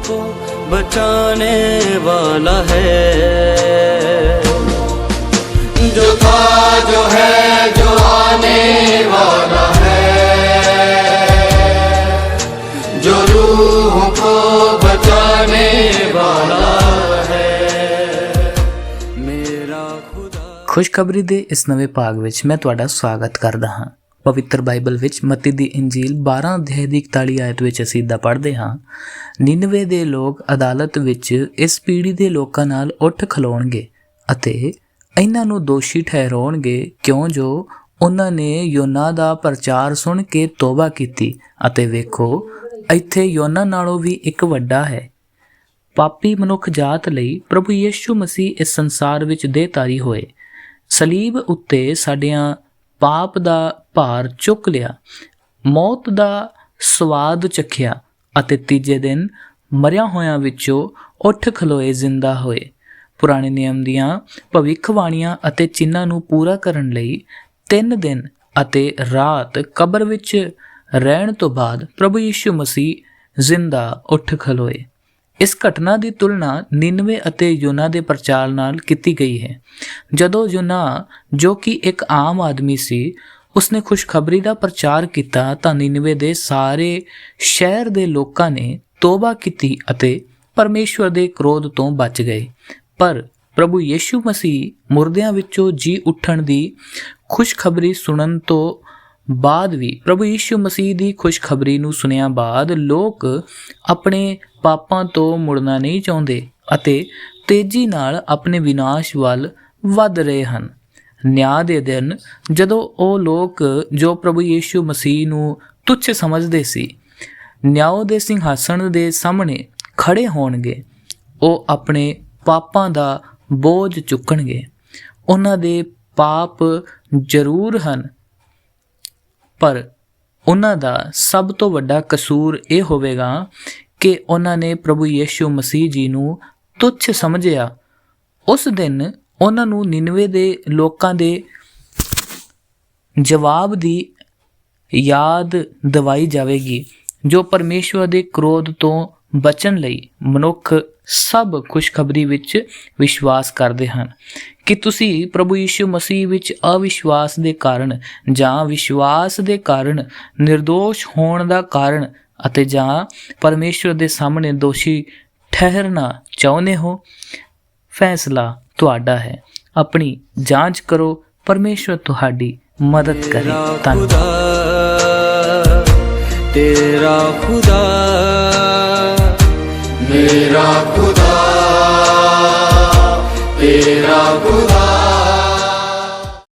को बचाने वाला है जो था जो है जो आने वाला है जो रूह को बचाने वाला है मेरा खुदा ਖੁਸ਼ਖਬਰੀ ਦੇ ਇਸ ਨਵੇਂ ਭਾਗ ਵਿੱਚ ਮੈਂ ਤੁਹਾਡਾ ਸਵਾਗਤ ਕਰਦਾ ਹਾਂ ਪਵਿੱਤਰ ਬਾਈਬਲ ਵਿੱਚ ਮਤੀ ਦੀ ਇੰਜੀਲ 12 ਅਧਿਆਇ ਦੀ 41 ਆਇਤ ਵਿੱਚ ਅਸੀਂ ਦਾ ਪੜ੍ਹਦੇ ਹਾਂ, ਨਿਨਵੇ ਦੇ ਲੋਕ ਅਦਾਲਤ ਵਿੱਚ ਇਸ ਪੀੜ੍ਹੀ ਦੇ ਲੋਕਾਂ ਨਾਲ ਉੱਠ ਖਲੋਣਗੇ ਅਤੇ ਇਹਨਾਂ ਨੂੰ ਦੋਸ਼ੀ ਠਹਿਰਾਉਣਗੇ, ਕਿਉਂ ਜੋ ਉਹਨਾਂ ਨੇ ਯੋਨਾ ਦਾ ਪ੍ਰਚਾਰ ਸੁਣ ਕੇ ਤੋਬਾ ਕੀਤੀ ਅਤੇ ਵੇਖੋ, ਇੱਥੇ ਯੋਨਾ ਨਾਲੋਂ ਵੀ ਇੱਕ ਵੱਡਾ ਹੈ। ਪਾਪੀ ਮਨੁੱਖ ਜਾਤ ਲਈ ਪ੍ਰਭੂ ਯੀਸ਼ੂ ਮਸੀਹ ਇਸ ਸੰਸਾਰ ਵਿੱਚ ਦੇਹਧਾਰੀ ਹੋਏ। ਸਲੀਬ ਉੱਤੇ ਸਾਡੀਆਂ ਪਾਪ ਦਾ ਭਾਰ ਚੁੱਕ ਲਿਆ, ਮੌਤ ਦਾ ਸਵਾਦ ਚਖਿਆ ਅਤੇ ਤੀਜੇ ਦਿਨ ਮਰਿਆ ਹੋਇਆਂ ਵਿੱਚੋਂ ਉੱਠ ਖਲੋਏ ਜ਼ਿੰਦਾ ਹੋਏ। ਪੁਰਾਣੇ ਨਿਯਮ ਦੀਆਂ ਭਵਿੱਖਬਾਣੀਆਂ ਅਤੇ ਚਿੰਨ੍ਹਾਂ ਨੂੰ ਪੂਰਾ ਕਰਨ ਲਈ 3 ਦਿਨ ਅਤੇ ਰਾਤ ਕਬਰ ਵਿੱਚ ਰਹਿਣ ਤੋਂ ਬਾਅਦ ਪ੍ਰਭੂ ਯੀਸ਼ੂ ਮਸੀਹ ਜ਼ਿੰਦਾ ਉੱਠ ਖਲੋਏ। ਇਸ ਘਟਨਾ ਦੀ ਤੁਲਨਾ 99 ਅਤੇ ਯੋਨਾ ਦੇ ਪ੍ਰਚਾਰ ਨਾਲ ਕੀਤੀ ਗਈ ਹੈ। ਜਦੋਂ ਯੋਨਾ, ਜੋ ਕਿ ਇੱਕ ਆਮ ਆਦਮੀ ਸੀ, ਉਸਨੇ ਖੁਸ਼ਖਬਰੀ ਦਾ ਪ੍ਰਚਾਰ ਕੀਤਾ ਤਾਂ 99 ਦੇ ਸਾਰੇ ਸ਼ਹਿਰ ਦੇ ਲੋਕਾਂ ਨੇ ਤੋਬਾ ਕੀਤੀ ਅਤੇ ਪਰਮੇਸ਼ਵਰ ਦੇ ਕ੍ਰੋਧ ਤੋਂ ਬਚ ਗਏ। ਪਰ ਪ੍ਰਭੂ ਯੀਸ਼ੂ ਮਸੀਹ ਮੁਰਦਿਆਂ ਵਿੱਚੋਂ ਜੀ ਉੱਠਣ ਦੀ ਖੁਸ਼ਖਬਰੀ ਸੁਣਨ ਤੋਂ ਬਾਅਦ ਵੀ ਪ੍ਰਭੂ ਯੀਸ਼ੂ ਮਸੀਹ ਦੀ ਖੁਸ਼ਖਬਰੀ ਨੂੰ ਸੁਨਿਆ ਬਾਅਦ ਲੋਕ ਆਪਣੇ ਪਾਪਾਂ ਤੋਂ ਮੁੜਨਾ ਨਹੀਂ ਚਾਹੁੰਦੇ ਅਤੇ ਤੇਜ਼ੀ ਨਾਲ ਆਪਣੇ ਵਿਨਾਸ਼ ਵੱਲ ਵੱਧ ਰਹੇ ਹਨ। ਨਿਆਂ ਦੇ ਦਿਨ ਜਦੋਂ ਉਹ ਲੋਕ ਜੋ ਪ੍ਰਭੂ ਯੀਸ਼ੂ ਮਸੀਹ ਨੂੰ ਤੁੱਛ ਸਮਝਦੇ ਸੀ, ਨਿਆਂ ਦੇ ਸਿੰਘਾਸਣ ਦੇ ਸਾਹਮਣੇ ਖੜੇ ਹੋਣਗੇ, ਉਹ ਆਪਣੇ ਪਾਪਾਂ ਦਾ ਬੋਝ ਚੁੱਕਣਗੇ। ਉਹਨਾਂ ਦੇ ਪਾਪ ਜ਼ਰੂਰ ਹਨ। ਪਰ ਉਹਨਾਂ ਦਾ ਸਭ ਤੋਂ ਵੱਡਾ ਕਸੂਰ ਇਹ ਹੋਵੇਗਾ ਕਿ ਉਹਨਾਂ ਨੇ ਪ੍ਰਭੂ ਯੀਸ਼ੂ ਮਸੀਹ ਜੀ ਨੂੰ ਤੁੱਛ ਸਮਝਿਆ। ਉਸ ਦਿਨ ਉਹਨਾਂ ਨੂੰ 99 ਦੇ ਲੋਕਾਂ ਦੇ ਜਵਾਬ ਦੀ ਯਾਦ ਦਿਵਾਈ ਜਾਵੇਗੀ, ਜੋ ਪਰਮੇਸ਼ਵਰ ਦੇ ਕ੍ਰੋਧ ਤੋਂ ਬਚਣ ਲਈ ਮਨੁੱਖ ਸਭ ਖੁਸ਼ਖਬਰੀ ਵਿੱਚ ਵਿਸ਼ਵਾਸ ਕਰਦੇ ਹਨ। ਕਿ ਤੁਸੀਂ ਪ੍ਰਭੂ ਯੀਸ਼ੂ ਮਸੀਹ ਵਿੱਚ ਅਵਿਸ਼ਵਾਸ ਦੇ ਕਾਰਨ ਜਾਂ ਵਿਸ਼ਵਾਸ ਦੇ ਕਾਰਨ નિર્ਦੋਸ਼ ਹੋਣ ਦਾ ਕਾਰਨ ਅਤੇ ਜਾਂ ਪਰਮੇਸ਼ਵਰ ਦੇ ਸਾਹਮਣੇ ਦੋਸ਼ੀ ਠਹਿਰਨਾ ਚਾਹੁੰਦੇ ਹੋ? ਫੈਸਲਾ ਤੁਹਾਡਾ ਹੈ। ਆਪਣੀ ਜਾਂਚ ਕਰੋ। ਪਰਮੇਸ਼ਵਰ ਤੁਹਾਡੀ ਮਦਦ ਕਰੇ। ਧੰਨਵਾਦ। ਤੇਰਾ ਖੁਦਾ। Miracle.